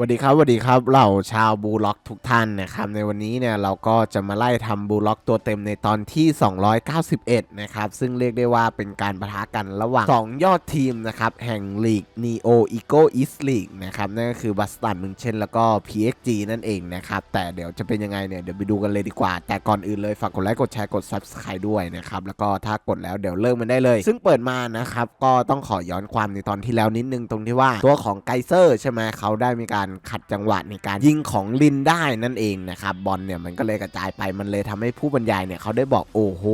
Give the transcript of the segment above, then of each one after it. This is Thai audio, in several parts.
สวัสดีครับสวัสดีครับเหล่าชาวบูล็อกทุกท่านนะครับในวันนี้เนี่ยเราก็จะมาไล่ทำบูล็อกตัวเต็มในตอนที่ 291 นะครับซึ่งเรียกได้ว่าเป็นการประทะกันระหว่าง 2 ยอดทีมนะครับแห่งลีก Neo Eco East League นะครับนั่นก็คือบัสตันมึงเช่นแล้วก็ PXG นั่นเองนะครับแต่เดี๋ยวจะเป็นยังไงเนี่ยเดี๋ยวไปดูกันเลยดีกว่า แต่ก่อนอื่นเลยฝากกดไลค์กดแชร์กด Subscribe ด้วยนะครับแล้วก็ถ้ากดแล้วเดี๋ยวเริ่มมันได้เลย ซึ่งเปิดมานะครับก็ต้องขอย้อนความในตอนที่แล้วนิดนึงตรงที่ว่าตัวของไกเซอร์ใช่ไหมเขาได้มีการขัดจังหวะในการยิงของลินได้นั่นเองนะครับบอลเนี่ยมันก็เลยกระจายไปมันเลยทำให้ผู้บรรยายเนี่ยเขาได้บอกโอ้โห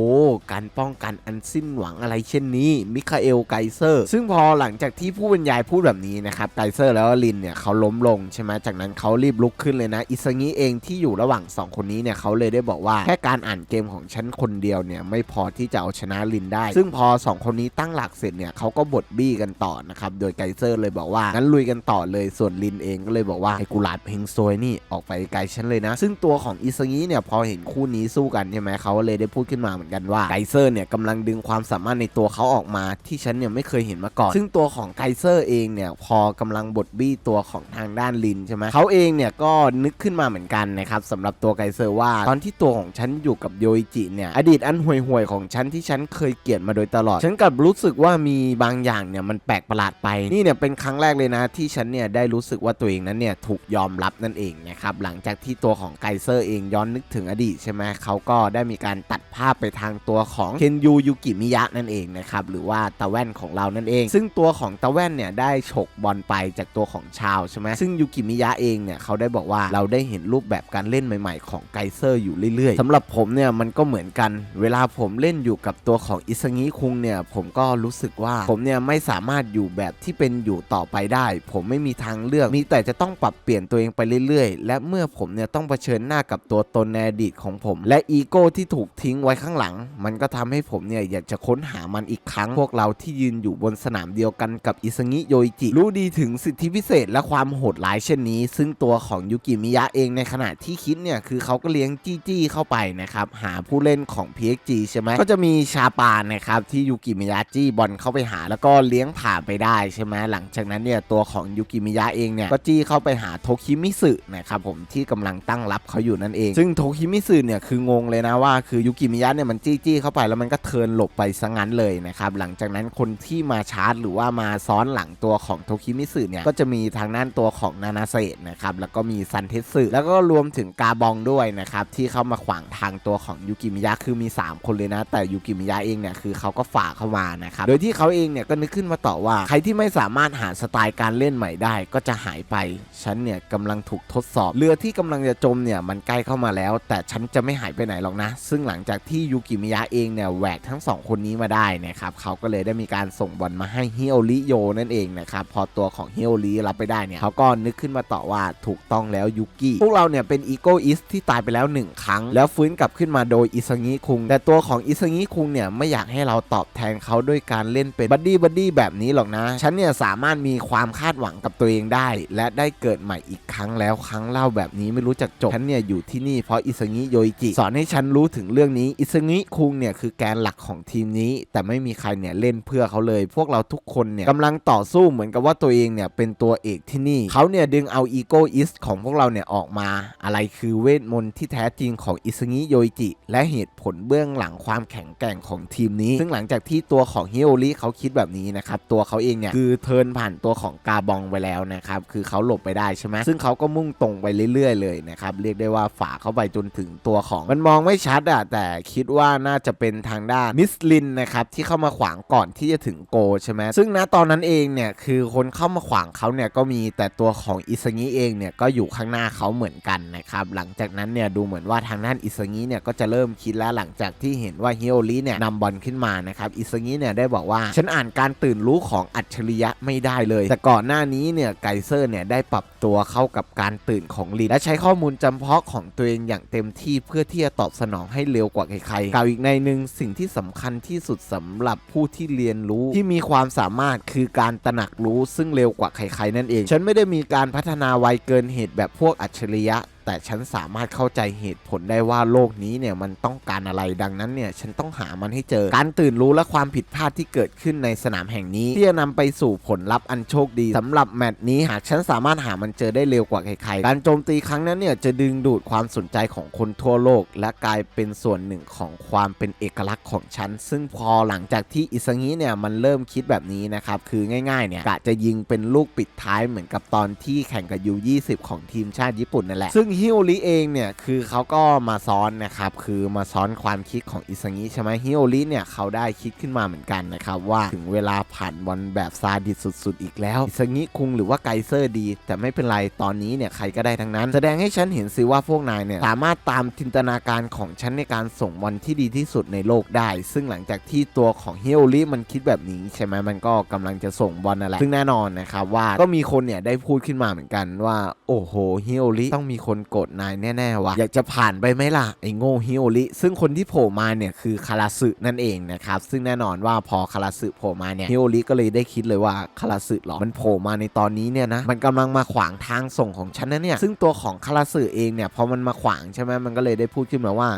การป้องกันอันสิ้นหวังอะไรเช่นนี้มิคาเอลไกเซอร์ ซึ่งพอหลังจากที่ผู้บรรยายพูดแบบนี้นะครับไกเซอร์แล้วลินเนี่ยเขาล้มลงใช่ไหมจากนั้นเขารีบลุกขึ้นเลยนะ อิซางิเองที่อยู่ระหว่าง 2 คนนี้เนี่ยเขาเลยได้บอกว่าแค่การอ่านเกมของฉันคนเดียวเนี่ยไม่พอที่จะเอาชนะลินได้ ซึ่งพอ 2 คนนี้ตั้งหลักเสร็จเนี่ยเขาก็บดบี้กันต่อนะครับโดยไกเซอร์เลยบอกว่างั้นลุยกันต่อเลยส่วนลินเองก็เลยบอกว่าไอ้กุหลาบเฮงซวยนี่ออกไปไกลฉันเลยนะ ซึ่งตัวของอิซางิเนี่ยพอเห็นคู่นี้สู้กันใช่ไหมเขาเลยได้พูดขึ้นมาเหมือนกันว่าไกเซอร์เนี่ยกำลังดึงความสามารถในตัวเขาออกมาที่ฉันเนี่ยไม่เคยเห็นมาก่อน ซึ่งตัวของไกเซอร์เองเนี่ยพอกำลังบดบี้ตัวของทางด้านลินใช่ไหมเขาเองเนี่ยก็นึกขึ้นมาเหมือนกันนะครับสำหรับตัวไกเซอร์ว่า ตอนที่ตัวของฉันอยู่กับโยอิจิเนี่ยอดีตอันห่วยๆของฉันที่ฉันเคยเกลียดมาโดยตลอด ฉันกลับรู้สึกว่ามีบางอย่างเนี่ยมันแปลกประหลาดไปนี่เนี่ยเป็นครั้งแรกเลยนะที่ฉันเนี่ยได้รู้สึกว่าตัวเองนั้นเนี่ยถูกยอมรับนั่นเองนะครับหลังจากที่ตัวของไกเซอร์เองย้อนนึกถึงอดีตใช่ไหมเขาก็ได้มีการตัดภาพไปทางตัวของเคนยูยุกิมิยะนั่นเองนะครับหรือว่าตาแว่นของเรานั่นเอง ซึ่งตัวของตาแว่นเนี่ยได้ฉกบอลไปจากตัวของชาวใช่ไหมซึ่งยุกิมิยะเองเนี่ยเขาได้บอกว่าเราได้เห็นรูปแบบการเล่นใหม่ ๆ ของไกเซอร์อยู่เรื่อยๆสำหรับผมเนี่ยมันก็เหมือนกัน เวลาผมเล่นอยู่กับตัวของอิซางิคุงเนี่ยผมก็รู้สึกว่าผมเนี่ยไม่สามารถอยู่แบบที่เป็นอยู่ต่อไปได้ ผมไม่มีทางเลือกมีแต่จะต้อง้องปรับเปลี่ยนตัวเองไปเรื่อยๆ และเมื่อผมเนี่ยต้องเผชิญหน้ากับตัวตนในอดีตของผม และอีโก้ที่ถูกทิ้งไว้ข้างหลัง มันก็ทำให้ผมเนี่ยอยากจะค้นหามันอีกครั้ง พวกเราที่ยืนอยู่บนสนามเดียวกันกับอิซงิโยอิจิ รู้ดีถึงสิทธิพิเศษและความโหดร้ายเช่นนี้ ซึ่งตัวของยุกิมิยะเองในขณะที่คิดเนี่ยคือเขาก็เลี้ยงจี้จี้เข้าไปนะครับหาผู้เล่นของ PXG ใช่ไหมก็จะมีชาปานนะครับที่ยุกิมิยะจี้บอลเข้าไปหา แล้วก็เลี้ยงผ่านไปได้ใช่ไหมหลังจากนั้นเนี่ยตัวของยุกิมิยะเองเนี่ยก็จี้เข้าเขาไปหาโทคิมิสึนะครับผมที่กำลังตั้งรับเขาอยู่นั่นเอง ซึ่งโทคิมิสึเนี่ยคืองงเลยนะว่าคือยุกิมิยะเนี่ยมันจี้จี้เข้าไปแล้วมันก็เทินหลบไปซะงั้นเลยนะครับหลังจากนั้นคนที่มาชาร์จ หรือว่ามาซ้อนหลังตัวของโทคิมิสึเนี่ยก็จะมีทางด้านตัวของนานาเซะนะครับแล้วก็มีซันเทสึแล้วก็รวมถึงกาบองด้วยนะครับที่เข้ามาขวางทางตัวของยุกิมิยะคือมี 3 คนเลยนะ แต่ยุกิมิยะเองเนี่ยคือเขาก็ฝ่าเข้ามานะครับโดยที่เขาเองเนี่ยก็นึกขึ้นมาต่อว่า ใครที่ไม่สามารถหาสไตล์การเล่นใหม่ได้ก็จะหายไปฉันเนี่ยกำลังถูกทดสอบ เรือที่กำลังจะจมเนี่ยมันใกล้เข้ามาแล้ว แต่ฉันจะไม่หายไปไหนหรอกนะ ซึ่งหลังจากที่ยุกิมิยะเองเนี่ยแหวกทั้งสองคนนี้มาได้นะครับเขาก็เลยได้มีการส่งบอลมาให้ฮิโอริโยนั่นเองนะครับพอตัวของฮิโอริรับไปได้เนี่ยเขาก็นึกขึ้นมาต่อว่าถูกต้องแล้วยุกิพวกเราเนี่ยเป็นอีโกอิสที่ตายไปแล้วหนึ่งครั้ง แล้วฟื้นกลับขึ้นมาโดยอิซางิคุง แต่ตัวของอิซางิคุงเนี่ยไม่อยากให้เราตอบแทนเขาด้วยการเล่นเป็นบัดดี้บัดดี้แบบนี้หรอกนะ ฉันเนี่ยสามารถมีความคาดหวังกับตัวเองได้ และได้เกิดใหม่อีกครั้งแล้วครั้งเล่าแบบนี้ไม่รู้จักจบฉันเนี่ยอยู่ที่นี่เพราะอิซางิโยจิ สอนให้ฉันรู้ถึงเรื่องนี้อิซางิคุงเนี่ยคือแกนหลักของทีมนี้ แต่ไม่มีใครเนี่ยเล่นเพื่อเขาเลย พวกเราทุกคนเนี่ยกำลังต่อสู้เหมือนกับว่าตัวเองเนี่ยเป็นตัวเอกที่นี่เขาเนี่ยดึงเอาอีโกอิสของพวกเราเนี่ยออกมา อะไรคือเวทมนต์ที่แท้จริงของอิซางิโยจิ และเหตุผลเบื้องหลังความแข็งแกร่งของทีมนี้ ซึ่งหลังจากที่ตัวของฮิโอริเขาคิดแบบนี้นะครับตัวเขาเองเนี่ยคือเทินผ่านตัวของกาบองไปแล้วนะครับคือเขาหลบไปได้ใช่ไหมซึ่งเขาก็มุ่งตรงไปเรื่อยๆ เลยนะครับเรียกได้ว่าฝ่าเข้าไปจนถึงตัวของมันมองไม่ชัดอะแต่คิดว่าน่าจะเป็นทางด้านมิสลินนะครับที่เข้ามาขวางก่อนที่จะถึงโกใช่ไหมซึ่งณตอนนั้นเองเนี่ยคือคนเข้ามาขวางเขาเนี่ยก็มีแต่ตัวของอิซางิเองเนี่ยก็อยู่ข้างหน้าเขาเหมือนกันนะครับหลังจากนั้นเนี่ยดูเหมือนว่าทางด้านอิซางิเนี่ยก็จะเริ่มคิดแล้วหลังจากที่เห็นว่าฮิโอริเนี่ยนำบอลขึ้นมานะครับอิซางิเนี่ยได้บอกว่าฉันอ่านการตื่นรู้ของอัจฉริยะไม่ได้เลย แต่ก่อนหน้านี้เนี่ยไกเซอร์เนี่ยได้ปรับตัวเข้ากับการตื่นของลินและใช้ข้อมูลจำเพาะของตัวเองอย่างเต็มที่เพื่อที่จะตอบสนองให้เร็วกว่าใครๆกล่าวอีกในหนึ่งสิ่งที่สำคัญที่สุดสำหรับผู้ที่เรียนรู้ที่มีความสามารถคือการตระหนักรู้ซึ่งเร็วกว่าใครๆนั่นเอง ฉันไม่ได้มีการพัฒนาไวเกินเหตุแบบพวกอัจฉริยะ แต่ฉันสามารถเข้าใจเหตุผลได้ว่าโลกนี้เนี่ยมันต้องการอะไรดังนั้นเนี่ยฉันต้องหามันให้เจอ การตื่นรู้และความผิดพลาดที่เกิดขึ้นในสนามแห่งนี้ ที่จะนำไปสู่ผลลัพธ์อันโชคดีสำหรับแมตช์นี้หากฉันสามารถหามันเจอได้เร็วกว่าใครๆการโจมตีครั้งนั้นเนี่ยจะดึงดูดความสนใจของคนทั่วโลก และกลายเป็นส่วนหนึ่งของความเป็นเอกลักษณ์ของฉัน ซึ่งพอหลังจากที่อิซางิเนี่ยมันเริ่มคิดแบบนี้นะครับคือง่ายๆเนี่ยกะจะยิงเป็นลูกปิดท้ายเหมือนกับตอนที่แข่งกับยู20ของทีมชาติญี่ปุ่นนั่นแหละซึ่งฮิโอริเองเนี่ยคือเขาก็มาซ้อนนะครับคือมาซ้อนความคิดของอิซางิใช่ไหมฮิโอริเนี่ยเขาได้คิดขึ้นมาเหมือนกันนะครับว่าถึงเวลาผ่านวันแบบซาดิสสุด ๆ อีกแล้วอิซางิคุงหรือว่าไกเซอร์ดี แต่ไม่เป็นไรตอนนี้เนี่ยใครก็ได้ทั้งนั้น แสดงให้ฉันเห็นสิว่าพวกนายเนี่ยสามารถตามจินตนาการของฉันในการส่งบอลที่ดีที่สุดในโลกได้ ซึ่งหลังจากที่ตัวของฮิโอริมันคิดแบบนี้ใช่ไหมมันก็กำลังจะส่งบอลนั่นแหละซึ่งแน่นอนนะครับว่าก็มีคนเนี่ยได้พูดขึ้นมาเหมือนกันว่าโอ้โหฮิโอริต้องมีคนโกรธนายแน่ๆวะอยากจะผ่านไปไหมล่ะไอ้โง่ฮิโอริซึ่งคนที่โผล่มาเนี่ยคือคาราสึนั่นเองนะครับซึ่งแน่นอนว่าพอคาราสึโผล่มาเนี่ยฮิโอริก็เลยได้คิดเลยว่าคาราสึหรอมันโผล่มาในตอนนี้เนี่ยนะมันกำลังมาขวางทางส่งของฉันนะเนี่ยซึ่งตัวของคาราสึเองเนี่ยพอมันมาขวางใช่ไหมมันก็เลยได้พูดขึ้นมาว่า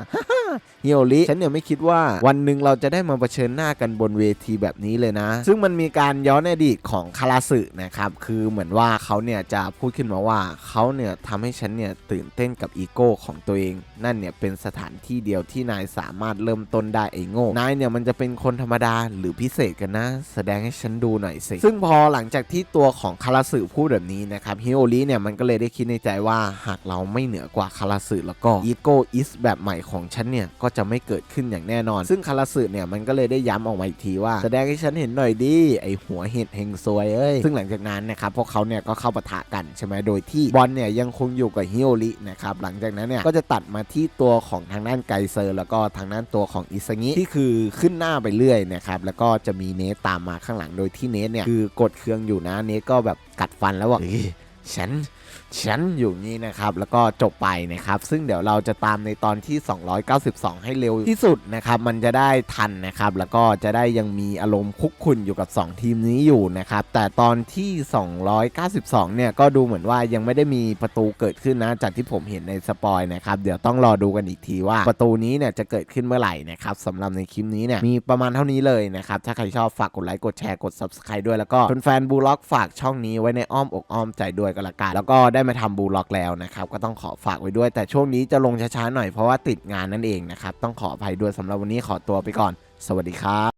เฮิโอริฉันเนี่ยไม่คิดว่าวันหนึ่งเราจะได้มาเผชิญหน้ากันบนเวทีแบบนี้เลยนะ ซึ่งมันมีการย้อนอดีตของคาราสึนะครับ คือเหมือนว่าเขาเนี่ยจะพูดขึ้นมาว่าเขาเนี่ยทำให้ฉันเนี่ยตื่นเต้นกับอีโก้ของตัวเอง นั่นเนี่ยเป็นสถานที่เดียวที่นายสามารถเริ่มต้นได้ไอ้โง่ นายเนี่ยมันจะเป็นคนธรรมดาหรือพิเศษกันนะ แสดงให้ฉันดูหน่อยสิ ซึ่งพอหลังจากที่ตัวของคาราสึพูดแบบนี้นะครับฮิโอริเนี่ยมันก็เลยได้คิดในใจว่าหากเราไม่เหนือกว่าคาราสึแล้วก็อีโก้อิสแบบใหม่ของฉันเนี่ยก็จะไม่เกิดขึ้นอย่างแน่นอน ซึ่งคาราสึเนี่ยมันก็เลยได้ย้ำออกมาอีกทีว่าแสดงให้ฉันเห็นหน่อยดิไอหัวเห็ดเฮงซวยเอ้ยซึ่งหลังจากนั้นนะครับพวกเขาเนี่ยก็เข้าปะทะกันใช่ไหมโดยที่บอลเนี่ยยังคงอยู่กับฮิโอรินะครับหลังจากนั้นเนี่ยก็จะตัดมาที่ตัวของทางด้านไกเซอร์ แล้วก็ทางด้านตัวของอิซางิที่คือขึ้นหน้าไปเรื่อยนะครับแล้วก็จะมีเนสตามมาข้างหลังโดยที่เนสเนี่ยคือกดเครื่องอยู่นะเนสก็แบบกัดฟันแล้วว่า ฉันฉันอยู่นี่นะครับ แล้วก็จบไปนะครับ ซึ่งเดี๋ยวเราจะตามในตอนที่ 292 ให้เร็วที่สุดนะครับ มันจะได้ทันนะครับ แล้วก็จะได้ยังมีอารมณ์คุกคุนอยู่กับ 2 ทีมนี้อยู่นะครับ แต่ตอนที่ 292 เนี่ย ก็ดูเหมือนว่ายังไม่ได้มีประตูเกิดขึ้นนะ จากที่ผมเห็นในสปอยนะครับ เดี๋ยวต้องรอดูกันอีกทีว่าประตูนี้เนี่ยจะเกิดขึ้นเมื่อไหร่นะครับสำหรับในคลิปนี้เนี่ยมีประมาณเท่านี้เลยนะครับ ถ้าใครชอบฝากกดไลค์ กดแชร์ กด subscribe ด้วย แล้วก็แฟนบูล็อกฝากช่องนี้ไว้ในอ้อมอกอ้อมใจด้วยก็แล้วกันแล้วก็ได้มาทำบูล็อกแล้วนะครับก็ต้องขอฝากไว้ด้วยแต่ช่วงนี้จะลงช้าๆหน่อยเพราะว่าติดงานนั่นเองนะครับต้องขออภัยด้วยสำหรับวันนี้ขอตัวไปก่อน สวัสดีครับ